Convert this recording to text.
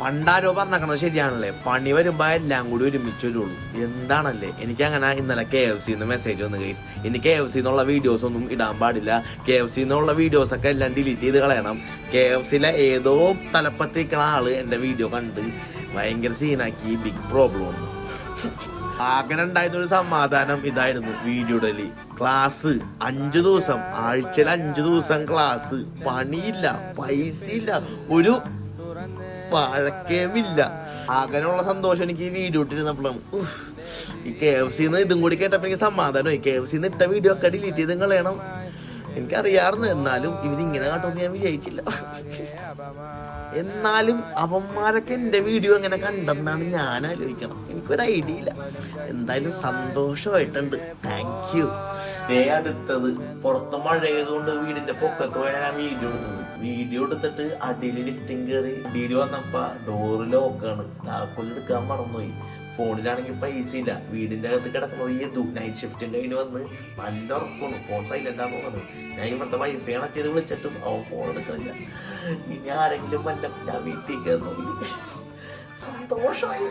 പണ്ടാരോ പറഞ്ഞേക്കണത് ശരിയാണല്ലേ? പണി വരുമ്പോ എല്ലാം കൂടി ഒരുമിച്ച് വരുള്ളൂ. എന്താണല്ലേ? എനിക്ക് അങ്ങനെ ഇന്നലെ കെ എഫ് സിന്ന് മെസ്സേജ് വന്നു ഗൈസ് ഇനി കെ എഫ് സിന്നുള്ള വീഡിയോസ് ഒന്നും ഇടാൻ പാടില്ല. കെ എഫ് സിന്നുള്ള വീഡിയോസ് ഒക്കെ എല്ലാം ഡിലീറ്റ് ചെയ്ത് കളയണം. കെ എഫ് സിയിലെ ഏതോ തലപ്പത്തിരിക്കണ ആൾ എന്റെ വീഡിയോ കണ്ട് ഭയങ്കര സീനാക്കി ബിഗ് പ്രോബ്ലം അങ്ങനെ ആകെ ഉണ്ടായിരുന്ന ഒരു സമാധാനം ഇതായിരുന്നു വീഡിയോ ഡലി ക്ലാസ് അഞ്ചു ദിവസം ആഴ്ചയിൽ അഞ്ചു ദിവസം ക്ലാസ് പണിയില്ല പൈസ ഇല്ല ഒരു പഴക്കമില്ല. അങ്ങനെയുള്ള സന്തോഷം എനിക്ക് ഈ വീഡിയോ ഇട്ടിരുന്നപ്പോഴാണ്. ഈ കെ എഫ് സിന്ന് ഇതും കൂടി കേട്ടപ്പോ എനിക്ക് സമാധാനമായി കെ എഫ് സിന്ന് ഇട്ട വീഡിയോ ഒക്കെ ഡിലീറ്റ് ചെയ്ത് കളയണം. എനിക്കറിയാറുന്നു എന്നാലും ഇവരിങ്ങനെ കാട്ടുമെന്ന് ഞാൻ വിജയിച്ചില്ല എന്നാലും അവന്മാരൊക്കെ എന്റെ വീഡിയോ എങ്ങനെ കണ്ടെന്നാണ് ഞാൻ ആലോചിക്കണം. എനിക്കൊരു ഐഡിയ ഇല്ല. എന്തായാലും സന്തോഷമായിട്ടുണ്ട്. താങ്ക് യു ദേ അടുത്തത്. പുറത്ത് മഴ ആയതുകൊണ്ട് വീടിന്റെ പൊക്കത്ത് പോയാൽ ഞാൻ വീഡിയോ എടുത്തത് വീഡിയോ എടുത്തിട്ട് അടിയിൽ ലിഫ്റ്റിംഗ് കയറി അടിയിൽ വന്നപ്പോ ഡോറ് ലോക്കാണ് താക്കോൽ എടുക്കാൻ മറന്നുപോയി. ഫോണിലാണെങ്കിൽ പൈസ ഇല്ല. വീടിന്റെ അകത്ത് കിടക്കുന്നത് ഈ നൈറ്റ് ഷിഫ്റ്റും കഴിഞ്ഞ് വന്ന് നല്ല ഉറക്കമാണ് ഫോൺ സൈലന്റ് ആ പോകുന്നത് ഞാൻ ഇവിടുത്തെ വൈഫൈ അണക്കിയത് വിളിച്ചിട്ടും അവൻ ഫോൺ എടുക്കണില്ല ഇനി ആരെങ്കിലും വല്ല ഞാൻ വീട്ടിൽ കയറുന്നു സന്തോഷമായി.